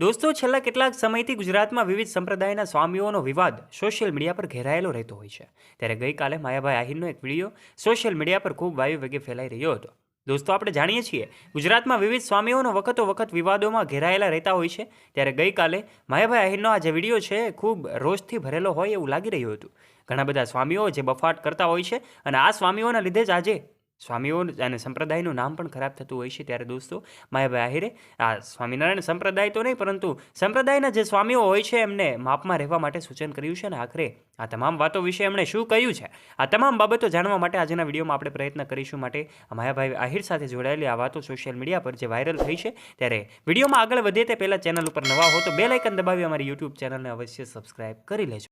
દોસ્તો, છેલ્લા કેટલાક સમયથી ગુજરાતમાં વિવિધ સંપ્રદાયના સ્વામીઓનો વિવાદ સોશિયલ મીડિયા પર ઘેરાયેલો રહેતો હોય છે. ત્યારે ગઈકાલે માયાભાઈ આહિરનો એક વીડિયો સોશિયલ મીડિયા પર ખૂબ વાયુ વેગે ફેલાઈ રહ્યો હતો. દોસ્તો, આપણે જાણીએ છીએ, ગુજરાતમાં વિવિધ સ્વામીઓનો વખતો વખત વિવાદોમાં ઘેરાયેલા રહેતા હોય છે. ત્યારે ગઈકાલે માયાભાઈ આહિરનો આ જે વીડિયો છે ખૂબ રોષથી ભરેલો હોય એવું લાગી રહ્યું હતું. ઘણા બધા સ્વામીઓ જે બફાટ કરતા હોય છે અને આ સ્વામીઓના લીધે જ આજે સ્વામીઓ અને સંપ્રદાયનું નામ પણ ખરાબ થતું હોય છે ત્યારે દોસ્તો, માયાભાઈ આહિરે, આ સ્વામિનારાયણ સંપ્રદાય તો નહીં, પરંતુ સંપ્રદાયના જે સ્વામીઓ હોય છે એમને માપમાં રહેવા માટે સૂચન કર્યું છે અને આખરે આ તમામ વાતો વિશે એમણે શું કહ્યું છે? આ તમામ બાબતો જાણવા માટે આજના વિડીયોમાં આપણે પ્રયત્ન કરીશું માટે માયાભાઈ આહિર સાથે જોડાયેલી આ વાતો સોશિયલ મીડિયા પર જે વાયરલ થઈ છે ત્યારે વિડીયોમાં આગળ વધે તે પહેલાં ચેનલ ઉપર નવા હો તો બે લાઇકન દબાવી અમારી યુટ્યુબ ચેનલને અવશ્ય સબસ્ક્રાઇબ કરી લેજો.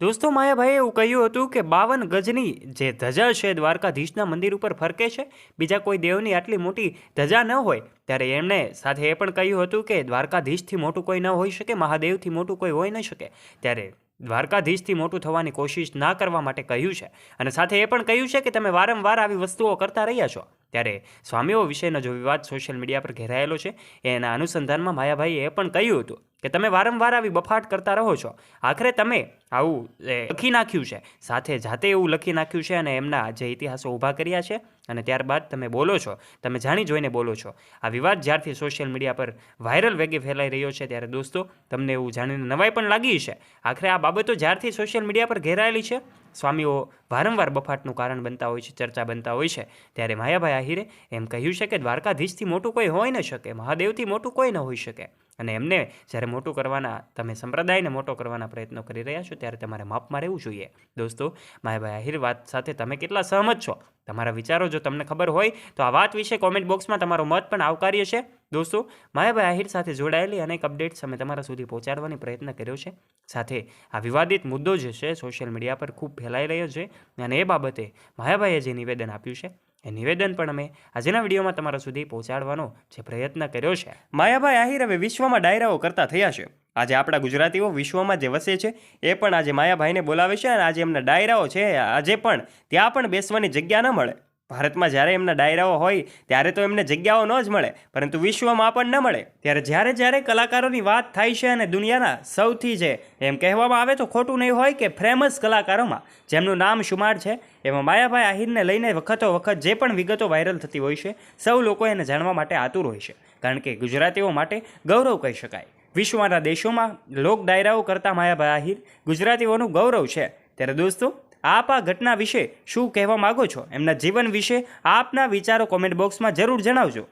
દોસ્તો માયાભાઈએ એવું કહ્યું હતું કે બાવન ગજની જે ધજા છે દ્વારકાધીશના મંદિર ઉપર ફરકે છે. બીજા કોઈ દેવની આટલી મોટી ધજા ન હોય. ત્યારે એમણે સાથે એ પણ કહ્યું હતું કે દ્વારકાધીશથી મોટું કોઈ ન હોઈ શકે, મહાદેવથી મોટું કોઈ હોઈ ન શકે. ત્યારે દ્વારકાધીશથી મોટું થવાની કોશિશ ના કરવા માટે કહ્યું છે. અને સાથે એ પણ કહ્યું છે કે તમે વારંવાર આવી વસ્તુઓ કરતા રહ્યા છો. ત્યારે સ્વામીઓ વિશેનો જો વિવાદ સોશિયલ મીડિયા પર ઘેરાયેલો છે, એના અનુસંધાનમાં માયાભાઈએ એ પણ કહ્યું હતું. કે તમે વારંવાર આવી બફાટ કરતા રહો છો. આખરે તમે આવું લખી નાખ્યું છે. સાથે જાતે એવું લખી નાખ્યું છે અને એમના જે ઇતિહાસો ઊભા કર્યા છે અને ત્યારબાદ તમે બોલો છો, તમે જાણી જોઈને બોલો છો. આ વિવાદ જ્યારથી સોશિયલ મીડિયા પર વાયરલ વેગે ફેલાઈ રહ્યો છે ત્યારે દોસ્તો, તમને એવું જાણીને નવાઈ પણ લાગી છે આખરે આ બાબતો જ્યારથી સોશિયલ મીડિયા પર ઘેરાયેલી છે. સ્વામીઓ વારંવાર બફાટનું કારણ બનતા હોય છે, ચર્ચા બનતા હોય છે. ત્યારે માયાભાઈ આહિરે એમ કહ્યું છે કે દ્વારકાધીશથી મોટું કોઈ હોઈ ન શકે, મહાદેવથી મોટું કોઈ ન હોઈ શકે. અને એમને જ્યારે મોટું કરવાના, તમે સંપ્રદાયને મોટો કરવાના પ્રયત્નો કરી રહ્યા છો, ત્યારે તમારે માપમાં રહેવું જોઈએ. દોસ્તો, માયાભાઈ આહિર વાત સાથે તમે કેટલા સહમત છો? તમારા વિચારો જો તમને ખબર હોય, તો આ વાત વિશે કોમેન્ટ બોક્સમાં તમારો મત પણ આવકાર્ય છે. દોસ્તો, માયાભાઈ આહિર સાથે જોડાયેલી અનેક અપડેટ્સ અમે તમારા સુધી પહોંચાડવાની પ્રયત્ન કર્યો છે. સાથે આ વિવાદિત મુદ્દો જે છે સોશિયલ મીડિયા પર ખૂબ ફેલાઈ રહ્યો છે અને એ બાબતે માયાભાઈએ જે નિવેદન આપ્યું છે એ નિવેદન પણ અમે આજના વિડીયોમાં તમારા સુધી પહોંચાડવાનો જે પ્રયત્ન કર્યો છે. માયાભાઈ આહિર હવે વિશ્વમાં ડાયરાઓ કરતા થયા છે. આજે આપણા ગુજરાતીઓ વિશ્વમાં જે વસે છે, એ પણ આજે માયાભાઈને બોલાવે છે અને આજે એમના ડાયરાઓ છે, આજે પણ ત્યાં પણ બેસવાની જગ્યા ન મળે. ભારતમાં જ્યારે એમના ડાયરાઓ હોય, ત્યારે તો એમને જગ્યાઓ ન જ મળે, પરંતુ વિશ્વમાં પણ ન મળે. ત્યારે જ્યારે જ્યારે કલાકારોની વાત થાય છે અને દુનિયાના સૌથી જે એમ કહેવામાં આવે તો ખોટું નહીં હોય કે ફેમસ કલાકારોમાં, જેમનું નામ શુમાર છે, એમાં માયાભાઈ આહિરને લઈને વખતો વખત જે પણ વિગતો વાયરલ થતી હોય છે, સૌ લોકો એને જાણવા માટે આતુર હોય છે. કારણ કે ગુજરાતીઓ માટે ગૌરવ કહી શકાય. વિશ્વના દેશોમાં લોક ડાયરાઓ કરતા માયાભાઈ આહિર ગુજરાતીઓનું ગૌરવ છે. ત્યારે દોસ્તો આપ આ ઘટના વિશે શું કહેવા માગો છો? એમના જીવન વિશે આપના વિચારો કોમેન્ટ બોક્સમાં જરૂર જણાવજો.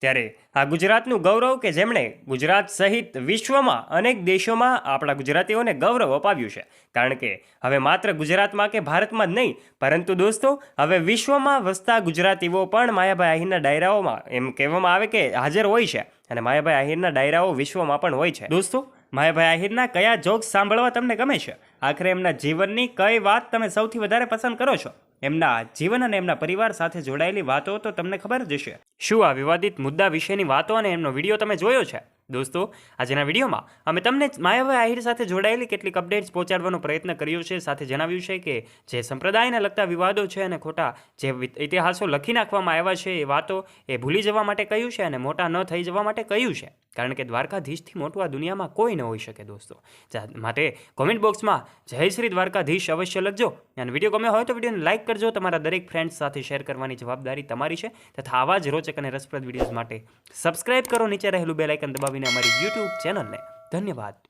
ત્યારે આ ગુજરાતનું ગૌરવ કે જેમણે ગુજરાત સહિત વિશ્વમાં અનેક દેશોમાં આપણા ગુજરાતીઓને ગૌરવ અપાવ્યું છે. કારણ કે હવે માત્ર ગુજરાતમાં કે ભારતમાં જ નહીં, પરંતુ દોસ્તો, હવે વિશ્વમાં વસતા ગુજરાતીઓ પણ માયાભાઈ આહિરના ડાયરાઓમાં એમ કહેવામાં આવે કે હાજર હોય છે. અને માયાભાઈ આહિરના ડાયરાઓ વિશ્વમાં પણ હોય છે. દોસ્તો માયાભાઈ આહિરના કયા જોક્સ સાંભળવા તમને ગમે છે? આખરે એમના જીવનની કઈ વાત તમે સૌથી વધારે પસંદ કરો છો? એમના જીવન અને એમના પરિવાર સાથે જોડાયેલી વાતો તો તમને ખબર જ હશે. શું આ વિવાદિત મુદ્દા વિશેની વાતો અને એમનો વીડિયો તમે જોયો છે? દોસ્તો, આજના વિડીયોમાં અમે તમને માયાભાઈ આહિર સાથે જોડાયેલી કેટલીક અપડેટ્સ પહોંચાડવાનો પ્રયત્ન કર્યો છે, સાથે જણાવ્યું છે કે જે સંપ્રદાયને લગતા વિવાદો છે અને ખોટા જે ઇતિહાસો લખી નાખવામાં આવ્યા છે એ વાતો એ ભૂલી જવા માટે કહ્યું છે અને મોટા ન થઈ જવા માટે કહ્યું છે. કારણ કે દ્વારકાધીશથી મોટું આ દુનિયામાં કોઈ ન હોઈ શકે, દોસ્તો. માટે કોમેન્ટ બોક્સમાં જય શ્રી દ્વારકાધીશ અવશ્ય લખજો. અને વીડિયો ગમે હોય તો વિડીયોને લાઇક કરજો. તમારા દરેક ફ્રેન્ડ્સ સાથે શેર કરવાની જવાબદારી તમારી છે. તથા આવા જ રોચક અને રસપ્રદ વિડીયોઝ માટે સબસ્ક્રાઇબ કરો. નીચે રહેલું બેલાઇકન દબાવીને અમારી યુટ્યુબ ચેનલને ધન્યવાદ.